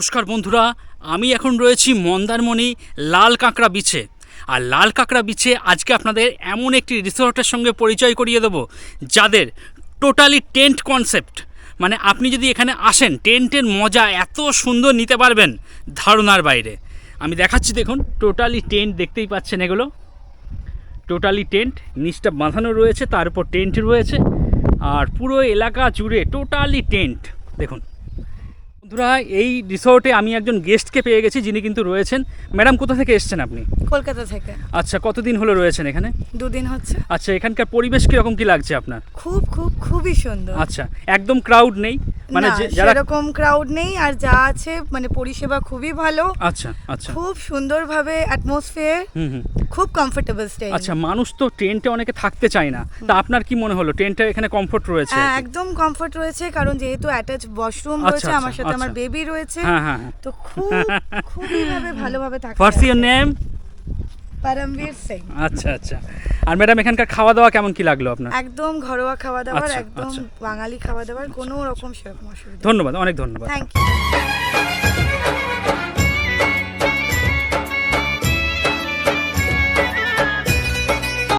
নমস্কার বন্ধুরা, আমি এখন রয়েছি মন্দারমণি লাল কাঁকড়া বিচে। আর লাল কাঁকড়া বিচে আজকে আপনাদের এমন একটি রিসোর্টের সঙ্গে পরিচয় করিয়ে দেবো, যাদের টোটালি টেন্ট কনসেপ্ট। মানে আপনি যদি এখানে আসেন, টেন্টের মজা এত সুন্দর নিতে পারবেন ধারণার বাইরে। আমি দেখাচ্ছি দেখুন, টোটালি টেন্ট দেখতেই পাচ্ছেন এগুলো। টোটালি টেন্ট, নিচটা বাঁধানো রয়েছে, তার উপর টেন্ট রয়েছে। আর পুরো এলাকা জুড়ে টোটালি টেন্ট। দেখুন বন্ধুরা এই রিসোর্টে আমি একজন গেস্টকে পেয়ে গেছি যিনি কিন্তু রয়েছেন। ম্যাডাম কোথা থেকে এসছেন আপনি? কলকাতা থেকে। আচ্ছা কতদিন হলো রয়েছেন এখানে? দুদিন হচ্ছে। আচ্ছা এখানকার পরিবেশ কীরকম কি লাগছে আপনার? খুব খুব খুবই সুন্দর। আচ্ছা একদম ক্রাউড নেই। মানে যারা ক্রাউড নেই আর যা আছে মানে পরিষেবা খুবই ভালো। আচ্ছা আচ্ছা। খুব সুন্দরভাবে অ্যাটমসফিয়ার খুব কমফোর্টেবল স্টে আচ্ছা মানুষ তো টেন্টে অনেকে থাকতে চায় না। তা আপনার কি মনে হলো? টেন্টে এখানে কমফোর্ট রয়েছে হ্যাঁ একদম কমফোর্ট রয়েছে কারণ যেহেতু অ্যাটাচ ওয়াশরুম আচ্ছা, রয়েছে আমার আচ্ছা, সাথে আমার আচ্ছা। বেবি রয়েছে হ্যাঁ হ্যাঁ হ্যাঁ। তো খুব খুবই ভাবে ভালোভাবে থাকতে first year name Paramvir Singh. আচ্ছা আচ্ছা। আর ম্যাডাম এখানকার খাওয়া দাওয়া কেমন কি লাগল আপনার? একদম ঘরোয়া খাওয়া দাওয়ার আচ্ছা, একদম আচ্ছা। বাঙালি খাওয়া দাওয়ার কোনো রকম সেরকম অসুবিধা ধন্যবাদ অনেক ধন্যবাদ। Thank you